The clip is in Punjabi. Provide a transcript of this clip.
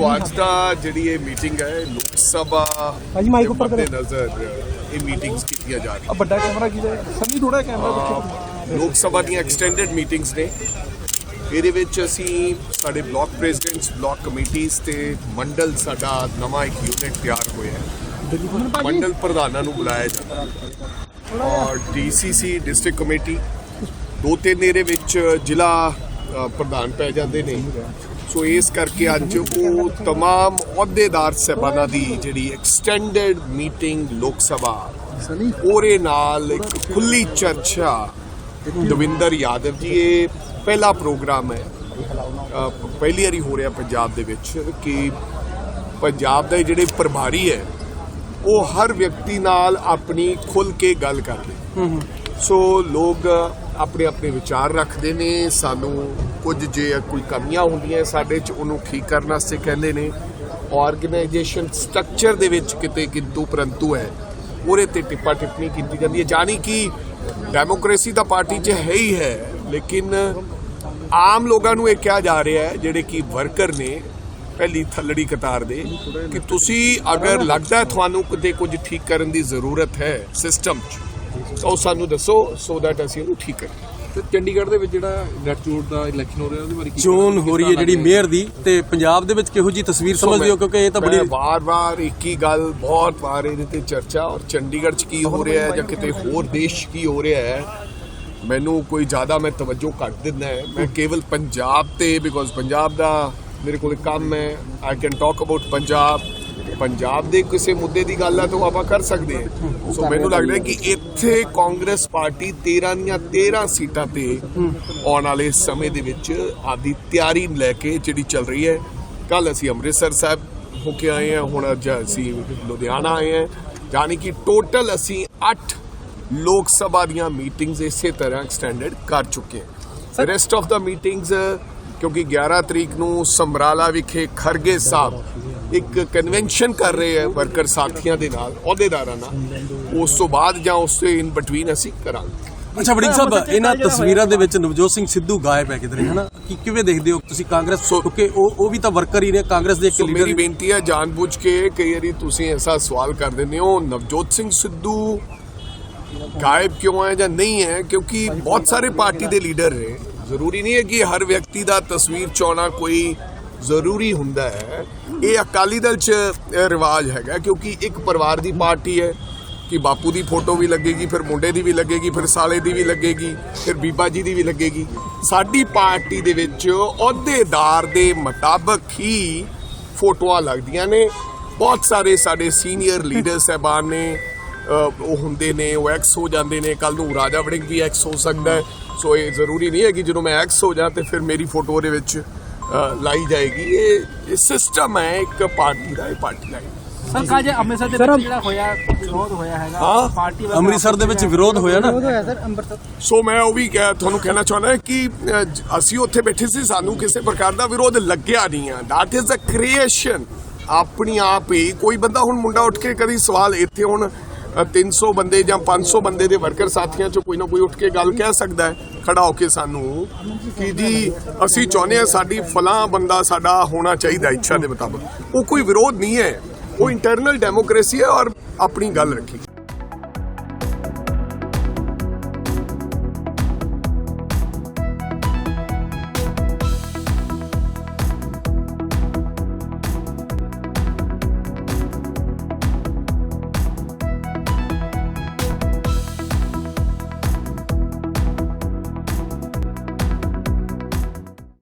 ਸੋ ਅੱਜ ਦਾ ਜਿਹੜੀ ਇਹ ਮੀਟਿੰਗ ਹੈ ਲੋਕ ਸਭਾ ਹਾਂਜੀ, ਮਾਈਕ ਉੱਪਰ ਦੇ ਨਜ਼ਰ ਇਹ ਮੀਟਿੰਗਸ ਕੀਤੀਆਂ ਜਾ ਰਹੀਆਂ। ਆ ਵੱਡਾ ਕੈਮਰਾ ਕੀ ਹੈ? ਸੰਨੀ ਥੋੜਾ ਕੈਮਰਾ ਪਿੱਛੇ। ਲੋਕ ਸਭਾ ਦੀਆਂ ਐਕਸਟੈਂਡਡ ਮੀਟਿੰਗਸ ਨੇ। ਇਹਦੇ ਵਿੱਚ ਅਸੀਂ ਸਾਡੇ ਬਲਾਕ ਪ੍ਰੈਜ਼ੀਡੈਂਟਸ ਬਲਾਕ ਕਮੇਟੀਆਂ ਤੇ ਮੰਡਲ ਸਾਡਾ ਨਵਾਂ ਇੱਕ ਯੂਨਿਟ ਤਿਆਰ ਹੋਇਆ ਹੈ। ਮੰਡਲ ਪ੍ਰਧਾਨਾਂ ਨੂੰ ਬੁਲਾਇਆ ਜਾਂਦਾ ਹੈ। ਔਰ ਡੀਸੀਸੀ ਡਿਸਟ੍ਰਿਕਟ ਕਮੇਟੀ ਦੋ ਤਿੰਨ ਇਹਦੇ ਵਿੱਚ ਜ਼ਿਲ੍ਹਾ ਪ੍ਰਧਾਨ ਪੈ ਜਾਂਦੇ ਨੇ। ਸੋ ਇਸ ਕਰਕੇ ਅੱਜ ਉਹ ਤਮਾਮ ਅਹੁਦੇਦਾਰ ਸਹਿਬਾਨਾਂ ਦੀ ਜਿਹੜੀ ਐਕਸਟੈਂਡਡ ਮੀਟਿੰਗ ਲੋਕ ਸਭਾ ਉਹਦੇ ਨਾਲ ਇੱਕ ਖੁੱਲੀ ਚਰਚਾ। ਦਵਿੰਦਰ ਯਾਦਵ ਜੀ ਇਹ ਪਹਿਲਾ ਪ੍ਰੋਗਰਾਮ ਹੈ। ਪਹਿਲੀ ਵਾਰੀ ਹੋ ਰਿਹਾ ਪੰਜਾਬ ਦੇ ਵਿੱਚ ਕਿ ਪੰਜਾਬ ਦੇ ਜਿਹੜੇ ਪ੍ਰਭਾਰੀ ਹੈ ਉਹ ਹਰ ਵਿਅਕਤੀ ਨਾਲ ਆਪਣੀ ਖੁੱਲ ਕੇ ਗੱਲ ਕਰਦੇ ਸੋ ਲੋਕ ਆਪਣੇ ਆਪਣੇ ਵਿਚਾਰ ਰੱਖਦੇ ਨੇ, ਸਾਨੂੰ ਕੁਝ ਜੇ ਕੋਈ ਕਮੀਆਂ ਹੁੰਦੀਆਂ ਸਾਡੇ ਚ, ਉਹਨੂੰ ਠੀਕ ਕਰਨ ਵਾਸਤੇ ਕਹਿੰਦੇ ਨੇ। ਆਰਗੇਨਾਈਜੇਸ਼ਨ ਸਟਰਕਚਰ ਦੇ ਵਿੱਚ ਕਿਤੇ ਕਿੰਤੂ ਪਰੰਤੂ ਹੈ, ਉਹਦੇ ਤੇ ਟਿੱਪਾ ਟਿੱਪਣੀ ਕੀਤੀ ਜਾਂਦੀ ਹੈ। ਜਾਨੀ ਕਿ ਡੈਮੋਕ੍ਰੇਸੀ ਤਾਂ ਪਾਰਟੀ 'ਚ ਹੈ ਹੀ ਹੈ, ਲੇਕਿਨ ਆਮ ਲੋਕਾਂ ਨੂੰ ਇਹ ਕਿਹਾ ਜਾ ਰਿਹਾ ਹੈ, ਜਿਹੜੇ ਕਿ ਵਰਕਰ ਨੇ, ਪਹਿਲੀ ਥੱਲੜੀ ਕਤਾਰ ਦੇ, ਕਿ ਤੁਸੀਂ ਅਗਰ ਲੱਗਦਾ ਤੁਹਾਨੂੰ ਕਿਤੇ ਕੁਝ ਠੀਕ ਕਰਨ ਦੀ ਜ਼ਰੂਰਤ ਹੈ ਸਿਸਟਮ 'ਚ ਉਹ ਸਾਨੂੰ ਦੱਸੋ ਸੋ ਦੈਟ ਅਸੀਂ ਉਹਨੂੰ ਠੀਕ ਕਰੀਏ ਤੇ ਚੰਡੀਗੜ੍ਹ ਦੇ ਵਿੱਚ ਜਿਹੜਾ ਨੈਟਜੋੜ ਦਾ ਇਲੈਕਸ਼ਨ ਹੋ ਰਿਹਾ ਉਹਦੇ ਬਾਰੇ ਕੀ ਚੋਣ ਹੋ ਰਹੀ ਹੈ ਜਿਹੜੀ ਮੇਅਰ ਦੀ ਤੇ ਪੰਜਾਬ ਦੇ ਵਿੱਚ ਕਿਹੋ ਜੀ ਤਸਵੀਰ ਸਮਝਦੇ ਹੋ? ਕਿਉਂਕਿ ਇਹ ਤਾਂ ਬੜੀ ਵਾਰ-ਵਾਰ ਇੱਕ ਹੀ ਗੱਲ ਬਹੁਤ ਵਾਰ ਇਹਦੇ ਤੇ ਚਰਚਾ ਔਰ ਚੰਡੀਗੜ੍ਹ 'ਚ ਕੀ ਹੋ ਰਿਹਾ ਹੈ ਜਾਂ ਕਿਤੇ ਹੋਰ ਦੇਸ਼ 'ਚ ਕੀ ਹੋ ਰਿਹਾ ਹੈ ਮੈਨੂੰ ਕੋਈ ਜ਼ਿਆਦਾ ਮੈਂ ਤਵੱਜੋ ਘੱਟ ਦਿੰਦਾ ਹੈ। ਮੈਂ ਕੇਵਲ ਪੰਜਾਬ ਤੇ ਬਿਕੋਜ਼ ਪੰਜਾਬ ਦਾ ਮੇਰੇ ਕੋਲ ਕੰਮ ਹੈ I can talk about Punjab. Punjab ਦੇ ਕਿਸੇ ਮੁੱਦੇ ਦੀ ਗੱਲ ਹੈ ਤਾਂ ਆਪਾਂ ਕਰ ਸਕਦੇ ਹਾਂ। ਸੋ ਮੈਨੂੰ ਲੱਗਦਾ ਹੈ ਕਿ ਇੱਥੇ ਕਾਂਗਰਸ ਪਾਰਟੀ 13 ਦੀਆਂ 13 ਸੀਟਾਂ ਤੇ ਆਉਣ ਵਾਲੇ ਸਮੇਂ ਦੇ ਵਿੱਚ ਆਪਦੀ ਤਿਆਰੀ ਲੈ ਕੇ ਜਿਹੜੀ ਚੱਲ ਰਹੀ ਹੈ ਕੱਲ ਅਸੀਂ ਅੰਮ੍ਰਿਤਸਰ ਸਾਹਿਬ ਹੋ ਕੇ ਆਏ ਹਾਂ ਹੁਣ ਅੱਜ ਅਸੀਂ ਲੁਧਿਆਣਾ ਆਏ ਹਾਂ। ਯਾਨੀ ਕਿ ਟੋਟਲ ਅਸੀਂ 8 ਲੋਕ ਸਭਾ ਦੀਆਂ ਮੀਟਿੰਗਸ ਇਸੇ ਤਰ੍ਹਾਂ ਐਕਸਟੈਂਡਡ ਕਰ ਚੁੱਕੇ ਹਾਂ। ਰੈਸਟ ਆਫ ਦਾ ਮੀਟਿੰਗਸ ਕਿਉਂਕਿ 11 ਤਰੀਕ ਨੂੰ ਸਮਰਾਲਾ ਵਿਖੇ ਖਰਗੇ ਸਾਹਿਬ ਇੱਕ ਕਨਵੈਨਸ਼ਨ ਕਰ ਰਹੇ ਹੈ ਵਰਕਰ ਸਾਥੀਆਂ ਦੇ ਨਾਲ ਅਹੁਦੇਦਾਰਾਂ ਨਾਲ। ਉਸ ਤੋਂ ਬਾਅਦ ਜਾਂ ਉਸ ਤੋਂ ਇਨ ਬਿਟਵੀਨ ਅਸੀਂ ਕਰਾਂਗੇ। ਅੱਛਾ ਵੜਿੰਗ ਸਾਹਿਬ ਇਹਨਾਂ ਤਸਵੀਰਾਂ ਦੇ ਵਿੱਚ ਨਵਜੋਤ ਸਿੰਘ ਸਿੱਧੂ ਗਾਇਬ ਹੈ ਕਿਧਰੇ ਹਨਾ? ਕੀ ਕਿਵੇਂ ਦੇਖਦੇ ਹੋ ਤੁਸੀਂ ਕਾਂਗਰਸ? ਕਿਉਂਕਿ ਉਹ ਉਹ ਵੀ ਤਾਂ ਵਰਕਰ ਹੀ ਨੇ ਕਾਂਗਰਸ ਦੇ ਇੱਕ ਸੋ ਮੇਰੀ ਲੀਡਰ ਬੇਨਤੀ ਹੈ ਜਾਣਬੁੱਝ ਕੇ ਕਈ ਵਾਰੀ ਤੁਸੀਂ ਐਸਾ ਸਵਾਲ ਕਰ ਦਿੰਦੇ ਹੋ ਨਵਜੋਤ ਸਿੰਘ ਸਿੱਧੂ ਗਾਇਬ ਕਿਉਂ ਹੈ ਜਾਂ ਨਹੀਂ ਹੈ? ਕਿਉਂਕਿ ਬਹੁਤ ਸਾਰੇ ਪਾਰਟੀ ਦੇ ਲੀਡਰ ਨੇ। ਜ਼ਰੂਰੀ ਨਹੀਂ ਹੈ ਕਿ ਹਰ ਵਿਅਕਤੀ ਦਾ ਤਸਵੀਰ ਚਾਉਣਾ ਕੋਈ ਜ਼ਰੂਰੀ ਹੁੰਦਾ ਹੈ। ਇਹ ਅਕਾਲੀ ਦਲ 'ਚ ਰਿਵਾਜ ਹੈਗਾ ਕਿਉਂਕਿ ਇੱਕ ਪਰਿਵਾਰ ਦੀ ਪਾਰਟੀ ਹੈ ਕਿ ਬਾਪੂ ਦੀ ਫੋਟੋ ਵੀ ਲੱਗੇਗੀ ਫਿਰ ਮੁੰਡੇ ਦੀ ਵੀ ਲੱਗੇਗੀ ਫਿਰ ਸਾਲੇ ਦੀ ਵੀ ਲੱਗੇਗੀ ਫਿਰ ਬੀਬਾ ਜੀ ਦੀ ਵੀ ਲੱਗੇਗੀ। ਸਾਡੀ ਪਾਰਟੀ ਦੇ ਵਿੱਚ ਅਹੁਦੇਦਾਰ ਦੇ ਮੁਤਾਬਕ ਹੀ ਫੋਟੋਆਂ ਲੱਗਦੀਆਂ ਨੇ। ਬਹੁਤ ਸਾਰੇ ਸਾਡੇ ਸੀਨੀਅਰ ਲੀਡਰ ਸਹਿਬਾਨ ਨੇ ਉਹ ਹੁੰਦੇ ਨੇ ਉਹ ਐਕਸ ਹੋ ਜਾਂਦੇ ਨੇ। ਕੱਲ ਨੂੰ ਰਾਜਾ ਵੜਿੰਗ ਵੀ ਐਕਸ ਹੋ ਸਕਦਾ ਹੈ। ਸੋ ਇਹ ਜ਼ਰੂਰੀ ਨਹੀਂ ਹੈ ਕਿ ਜਦੋਂ ਮੈਂ ਐਕਸ ਹੋ ਜਾ ਤੇ ਫਿਰ ਮੇਰੀ ਫੋਟੋ ਉਹਦੇ ਵਿੱਚ ਲਾਈ ਜਾਏਗੀ। ਇਹ ਸਿਸਟਮ ਹੈ ਇੱਕ ਪਾਰਟੀ ਦਾ ਇਹ ਪਾਰਟੀ ਲਾਈ ਸਰ ਕੱਲ੍ਹ ਜੇ ਅੰਮ੍ਰਿਤਸਰ ਦੇ ਵਿੱਚ ਜਿਹੜਾ ਹੋਇਆ ਵਿਰੋਧ ਹੋਇਆ ਹੈਗਾ। ਹਾਂ। ਪਾਰਟੀ ਵੱਲੋਂ ਅੰਮ੍ਰਿਤਸਰ ਦੇ ਵਿੱਚ ਵਿਰੋਧ ਹੋਇਆ ਨਾ? ਹੋਇਆ ਸਰ ਅੰਮ੍ਰਿਤਸਰ। ਸੋ ਮੈਂ ਉਹ ਵੀ ਕਹਿ ਤੁਹਾਨੂੰ ਕਹਿਣਾ ਚਾਹੁੰਦਾ ਕਿ ਅਸੀਂ ਉੱਥੇ ਬੈਠੇ ਸੀ ਸਾਨੂੰ ਕਿਸੇ ਪ੍ਰਕਾਰ ਦਾ ਵਿਰੋਧ ਲੱਗਿਆ ਨਹੀਂ ਆ। ਦੈਟ ਇਜ਼ ਅ ਕ੍ਰੀਏਸ਼ਨ ਆਪਣੀ ਆਪ ਹੀ ਕੋਈ ਬੰਦਾ ਹੁਣ ਮੁੰਡਾ ਉੱਠ ਕੇ ਕਦੀ ਸਵਾਲ ਇੱਥੇ ਹੁਣ ਅਹ, 300 ਬੰਦੇ ਜਾਂ 500 ਬੰਦੇ ਦੇ ਵਰਕਰ ਸਾਥੀਆਂ ਚੋਂ ਕੋਈ ਨਾ ਕੋਈ ਉੱਠ ਕੇ ਗੱਲ ਕਹਿ ਸਕਦਾ ਹੈ। ਖੜਾ ਹੋ ਕੇ ਸਾਨੂੰ ਕਿ ਜੀ ਅਸੀਂ ਚਾਹੁੰਦੇ ਹਾਂ ਸਾਡੀ ਫਲਾਂ ਬੰਦਾ ਸਾਡਾ ਹੋਣਾ ਚਾਹੀਦਾ ਇੱਛਾ ਦੇ ਮੁਤਾਬਕ। ਉਹ ਕੋਈ ਵਿਰੋਧ ਨਹੀਂ ਹੈ। ਉਹ ਇੰਟਰਨਲ ਡੈਮੋਕ੍ਰੇਸੀ ਹੈ ਔਰ ਆਪਣੀ ਗੱਲ ਰੱਖੀ।